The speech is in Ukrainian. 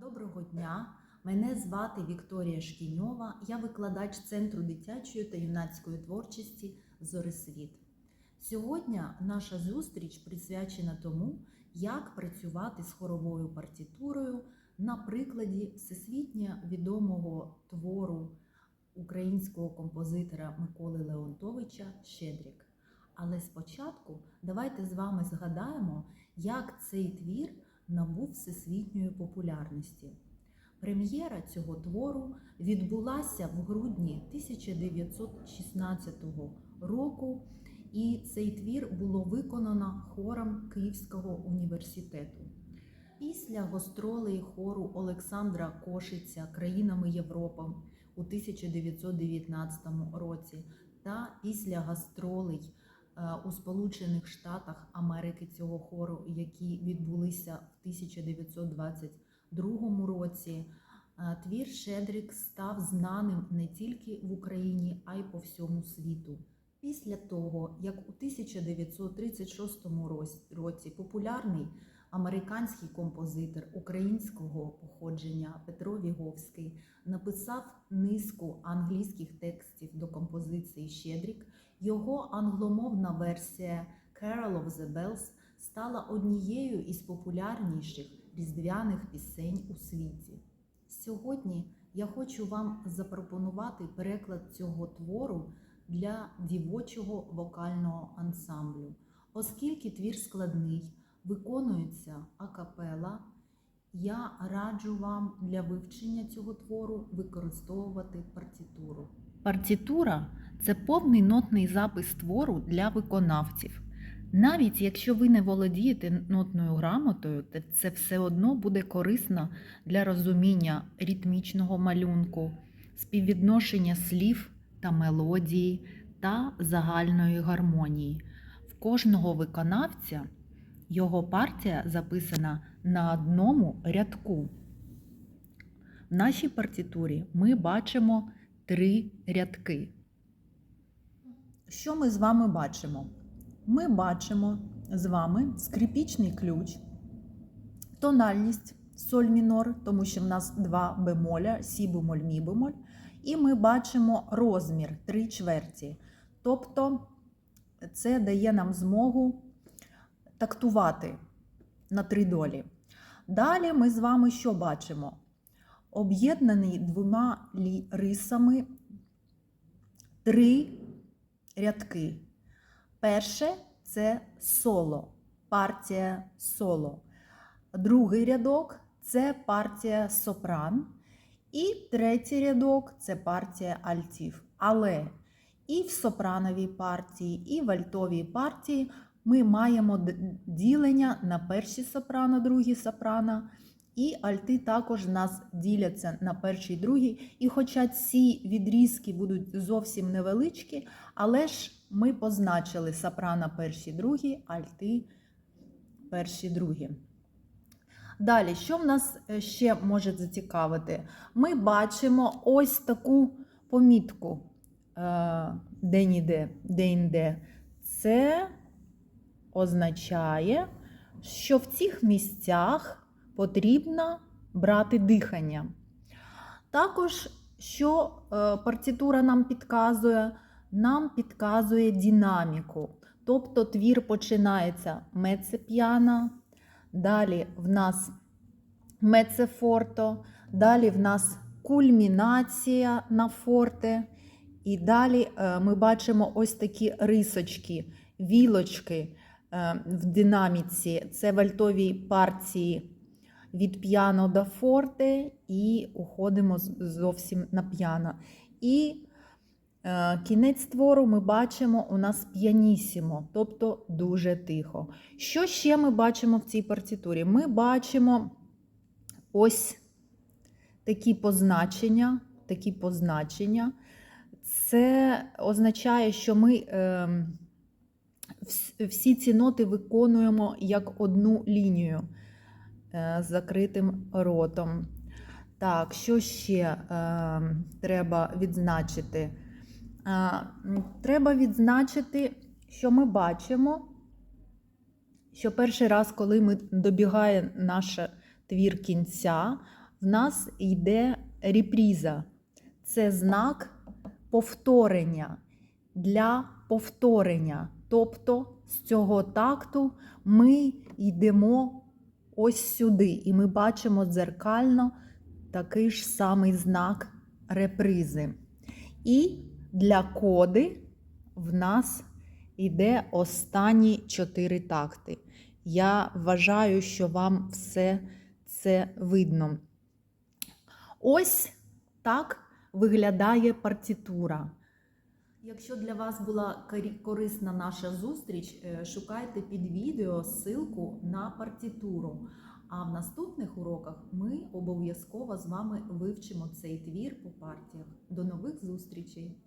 Доброго дня! Мене звати Вікторія Шкіньова. Я викладач Центру дитячої та юнацької творчості Зорисвіт. Сьогодні наша зустріч присвячена тому, як працювати з хоровою партітурою на прикладі всесвітньо відомого твору українського композитора Миколи Леонтовича Щедрік. Але спочатку давайте з вами згадаємо, як цей твір набув всесвітньої популярності. Прем'єра цього твору відбулася в грудні 1916 року, і цей твір було виконано хором Київського університету. Після гастролей хору Олександра Кошиця країнами Європи у 1919 році та після гастролей у Сполучених Штатах Америки цього хору, які відбулися в 1922 році, е, твір Шедрік став знаним не тільки в Україні, а й по всьому світу. Після того, як у 1936 роз- році популярний американський композитор українського походження Петро Віговський написав низку англійських текстів до композиції Щедрік, його англомовна версія Carol of the Bells стала однією із популярніших різдвяних пісень у світі. Сьогодні я хочу вам запропонувати переклад цього твору для дівочого вокального ансамблю, оскільки твір складний, виконується акапела. Я раджу вам для вивчення цього твору використовувати партітуру. Партітура це повний нотний запис твору для виконавців. Навіть якщо ви не володієте нотною грамотою, то це все одно буде корисно для розуміння ритмічного малюнку, співвідношення слів та мелодії та загальної гармонії. В кожного виконавця його партія записана на одному рядку. В нашій партітурі ми бачимо три рядки. Що ми з вами бачимо? Ми бачимо з вами скрипічний ключ, тональність соль мінор, тому що в нас два бемоля, сі бемоль, мі бемоль, і ми бачимо розмір 3 чверті. Тобто це дає нам змогу тактувати на три долі. Далі ми з вами що бачимо? Об'єднаний двома рисами три рядки. Перше це соло, партія соло. Другий рядок це партія сопран. І третій рядок це партія альтів. Але і в сопрановій партії, і в альтовій партії ми маємо ділення на перші сопрано, другі сопрано. І альти також в нас діляться на перший другий. І хоча ці відрізки будуть зовсім невеличкі, але ж ми позначили сопрано перші, другі, альти перші, другі. Далі, що в нас е, ще може зацікавити? Ми бачимо ось таку помітку е, де-інде. Це означає, що в цих місцях потрібно брати дихання. Також, що е, партітура нам підказує, нам підказує динаміку. Тобто твір починається мецеп'яна, далі в нас мецефорто, далі в нас кульмінація на форте. І далі е, ми бачимо ось такі рисочки, вілочки е, в динаміці. Це в альтовій партії від піано до форте, і уходимо зовсім на піано. І е, кінець твору ми бачимо у нас п'янісімо, тобто дуже тихо. Що ще ми бачимо в цій партітурі? Ми бачимо ось такі позначення. Такі позначення. Це означає, що ми е, всі ці ноти виконуємо як одну лінію з закритим ротом. Так, що ще е, треба відзначити? Е, треба відзначити, що ми бачимо, що перший раз, коли ми добігає наш твір кінця, в нас йде репріза. Це знак повторення для повторення. Тобто з цього такту ми йдемо ось сюди, і ми бачимо дзеркально такий ж самий знак репризи. І для коди в нас йде останні чотири такти. Я вважаю, що вам все це видно. Ось так виглядає партитура. Якщо для вас була корисна наша зустріч, е, шукайте під відео ссылку на партітуру. А в наступних уроках ми обов'язково з вами вивчимо цей твір по партіях. До нових зустрічей!